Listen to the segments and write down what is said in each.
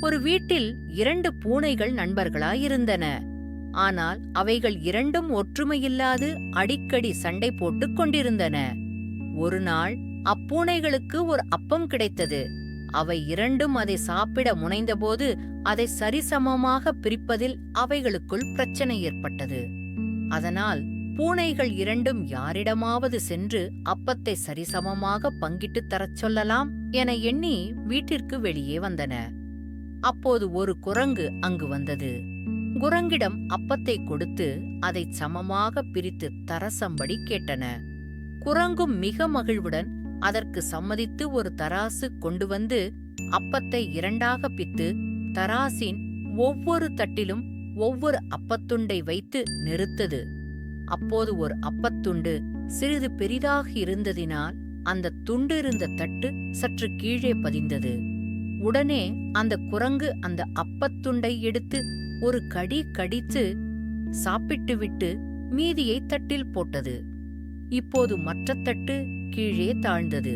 ஒரு வீட்டில் இரண்டு பூனைகள் நண்பர்களாயிருந்தன. ஆனால் அவைகள் இரண்டும் ஒற்றுமையில்லாது அடிக்கடி சண்டை போட்டுக் கொண்டிருந்தன. ஒரு நாள் அப்பூனைகளுக்கு ஒரு அப்பம் கிடைத்தது. அவை இரண்டும் அதை சாப்பிட முனைந்தபோது அதை சரிசமமாக பிரிப்பதில் அவைகளுக்குள் பிரச்சனை ஏற்பட்டது. அதனால் பூனைகள் இரண்டும் யாரிடமாவது சென்று அப்பத்தை சரிசமமாக பங்கிட்டுத் தரச் சொல்லலாம் என எண்ணி வீட்டிற்கு வெளியே வந்தன. அப்போது ஒரு குரங்கு அங்கு வந்தது. குரங்கிடம் அப்பத்தை கொடுத்து அதைச் சமமாக பிரித்து தரசம்படி கேட்டன. குரங்கும் மிக மகிழ்வுடன் அதற்கு சம்மதித்து ஒரு தராசு கொண்டு வந்து அப்பத்தை இரண்டாக பித்து தராசின் ஒவ்வொரு தட்டிலும் ஒவ்வொரு அப்பத்துண்டை வைத்து நிறுத்தது. அப்போது ஒரு அப்பத்துண்டு சிறிது பெரிதாக இருந்ததினால் அந்த துண்டு இருந்த தட்டு சற்று கீழே பதிந்தது. உடனே அந்த குரங்கு அந்த அப்பத்துண்டை எடுத்து ஒரு கடி கடித்து சாப்பிட்டுவிட்டு மீதியை தட்டில் போட்டது. இப்போது மற்ற தட்டு கீழே தாழ்ந்தது.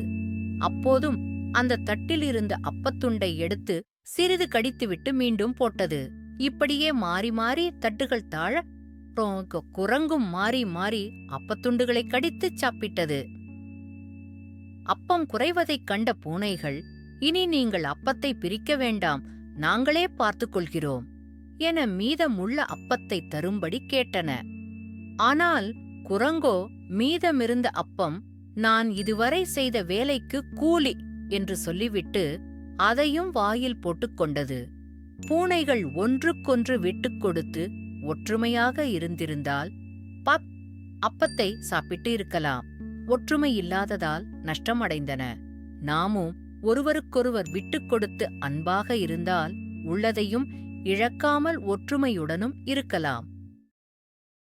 அப்போதும் அந்த தட்டில் இருந்த அப்பத்துண்டை எடுத்து சிறிது கடித்துவிட்டு மீண்டும் போட்டது. இப்படியே மாறி மாறி தட்டுகள் தாழ குரங்கும் மாறி மாறி அப்பத்துண்டுகளை கடித்துச் சாப்பிட்டது. அப்பம் குறைவதைக் கண்ட பூனைகள் இனி நீங்கள் அப்பத்தை பிரிக்க வேண்டாம் நாங்களே பார்த்துக் கொள்கிறோம் என மீதமுள்ள அப்பத்தை தரும்படி கேட்டன. ஆனால் குரங்கோ மீதமிருந்த அப்பம் நான் இதுவரை செய்த வேலைக்கு கூலி என்று சொல்லிவிட்டு அதையும் வாயில் போட்டுக்கொண்டது பூனைகள் ஒன்றுக்கொன்று விட்டுக் கொடுத்து ஒற்றுமையாக இருந்திருந்தால் பப் அப்பத்தை சாப்பிட்டு இருக்கலாம். ஒற்றுமை இல்லாததால் நஷ்டமடைந்தன. நாமும் ஒருவருக்கொருவர் விட்டுக் கொடுத்து அன்பாக இருந்தால் உள்ளதையும் இழக்காமல் ஒற்றுமையுடனும் இருக்கலாம்.